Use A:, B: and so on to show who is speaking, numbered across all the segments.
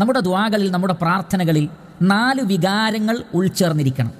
A: നമ്മുടെ ദ്വാകളിൽ നമ്മുടെ പ്രാർത്ഥനകളിൽ നാല് വികാരങ്ങൾ ഉൾച്ചേർന്നിരിക്കണം.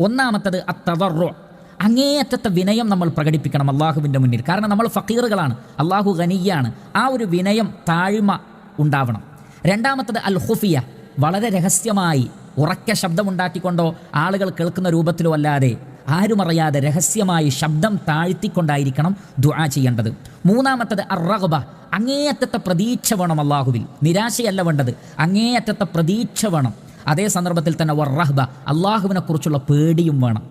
A: ഒന്നാമത്തത് അത്തവറോ. അങ്ങേയറ്റത്തെ വിനയം നമ്മൾ പ്രകടിപ്പിക്കണം അള്ളാഹുവിന്റെ മുന്നിൽ. കാരണം നമ്മൾ ഫക്കീറുകളാണ് അള്ളാഹു ഖനിയാണ്. ആ ഒരു വിനയം താഴ്മ ഉണ്ടാവണം. രണ്ടാമത്തത് അൽ ഹുഫിയ വളരെ രഹസ്യമായി ഉറക്ക ശബ്ദമുണ്ടാക്കിക്കൊണ്ടോ ആളുകൾ കേൾക്കുന്ന രൂപത്തിലോ അല്ലാതെ ആരുമറിയാതെ രഹസ്യമായി ശബ്ദം താഴ്ത്തിക്കൊണ്ടായിരിക്കണം ദുആ ചെയ്യേണ്ടത്. മൂന്നാമത്തത് അറഹബ അങ്ങേയറ്റത്തെ പ്രതീക്ഷ വേണം അള്ളാഹുവിൽ. നിരാശയല്ല വേണ്ടത്. അങ്ങേയറ്റത്തെ പ്രതീക്ഷ വേണം. അതേ സന്ദർഭത്തിൽ തന്നെ വറഹബ അള്ളാഹുവിനെ കുറിച്ചുള്ള പേടിയും വേണം.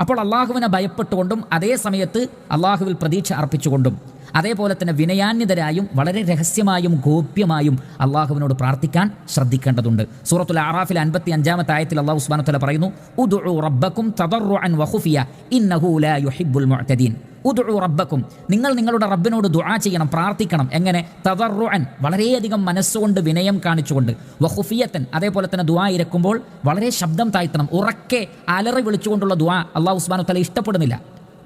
A: അപ്പോൾ അള്ളാഹുവിനെ ഭയപ്പെട്ടുകൊണ്ടും അതേ സമയത്ത് അള്ളാഹുവിൽ പ്രതീക്ഷ അർപ്പിച്ചുകൊണ്ടും അതേപോലെ തന്നെ വിനയാന്യതരായും വളരെ രഹസ്യമായും ഗോപ്യമായും അള്ളാഹുവിനോട് പ്രാർത്ഥിക്കാൻ ശ്രദ്ധിക്കേണ്ടതുണ്ട്. സൂറത്തുൽ ആറാഫിൽ അൻപത്തി അഞ്ചാമത്തെ ആയത്തിൽ അള്ളാഹു ഉസ്മാനത്തല പറയുന്നു ഉദുഉ റബ്ബക്കും തദറുഅൻ വഖുഫിയ ഇന്നഹു ലാ യുഹിബ്ബുൽ മുഅ്തദീൻ. ഉദുഉ റബ്ബക്കും. നിങ്ങൾ നിങ്ങളുടെ റബ്ബിനോട് ദുആ ചെയ്യണം പ്രാർത്ഥിക്കണം. എങ്ങനെ? തദറുഅൻ വളരെയധികം മനസ്സുകൊണ്ട് വിനയം കാണിച്ചുകൊണ്ട്. വഹുഫിയത്തൻ അതേപോലെ തന്നെ ദുആ ഇരക്കുമ്പോൾ വളരെ ശബ്ദം താഴ്ത്തണം. ഉറക്കെ അലറി വിളിച്ചുകൊണ്ടുള്ള ദുആ അള്ളാഹു ഉസ്മാനു തല ഇഷ്ടപ്പെടുന്നില്ല.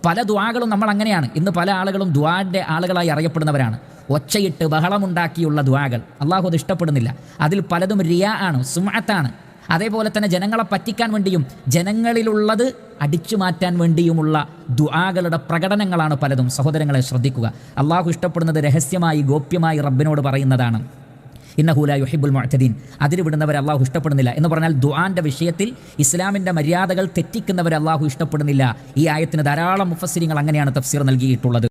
A: പല ദുആകളും നമ്മൾ അങ്ങനെയാണ്. ഇന്ന് പല ആളുകളും ദുആന്റെ ആളുകളായി അറിയപ്പെടുന്നവരാണ്. ഒച്ചയിട്ട് ബഹളമുണ്ടാക്കിയുള്ള ദുആകൾ. അള്ളാഹു അത് ഇഷ്ടപ്പെടുന്നില്ല. അതിൽ പലതും റിയ ആണ് സുമഅത്താണ് അതേപോലെ തന്നെ ജനങ്ങളെ പറ്റിക്കാൻ വേണ്ടിയും ജനങ്ങളിലുള്ളത് അടിച്ചു മാറ്റാൻ വേണ്ടിയുമുള്ള ദുആകളുടെ പ്രകടനങ്ങളാണ് പലതും. സഹോദരങ്ങളെ ശ്രദ്ധിക്കുക. അള്ളാഹു ഇഷ്ടപ്പെടുന്നത് രഹസ്യമായി ഗോപ്യമായി റബ്ബിനോട് പറയുന്നതാണ്. ഇന്നഹൂല യുഹിബുൽ മുഅ്തദീൻ. അതിര് വിടുന്നവരെ അള്ളാഹു ഇഷ്ടപ്പെടുന്നില്ല എന്ന് പറഞ്ഞാൽ ദുആന്റെ വിഷയത്തിൽ ഇസ്ലാമിന്റെ മര്യാദകൾ തെറ്റിക്കുന്നവർ അള്ളാഹു ഇഷ്ടപ്പെടുന്നില്ല. ഈ ആയത്തിന് ധാരാളം മുഫസ്സിരിങ്ങൾ അങ്ങനെയാണ് തഫ്സീർ നൽകിയിട്ടുള്ളത്.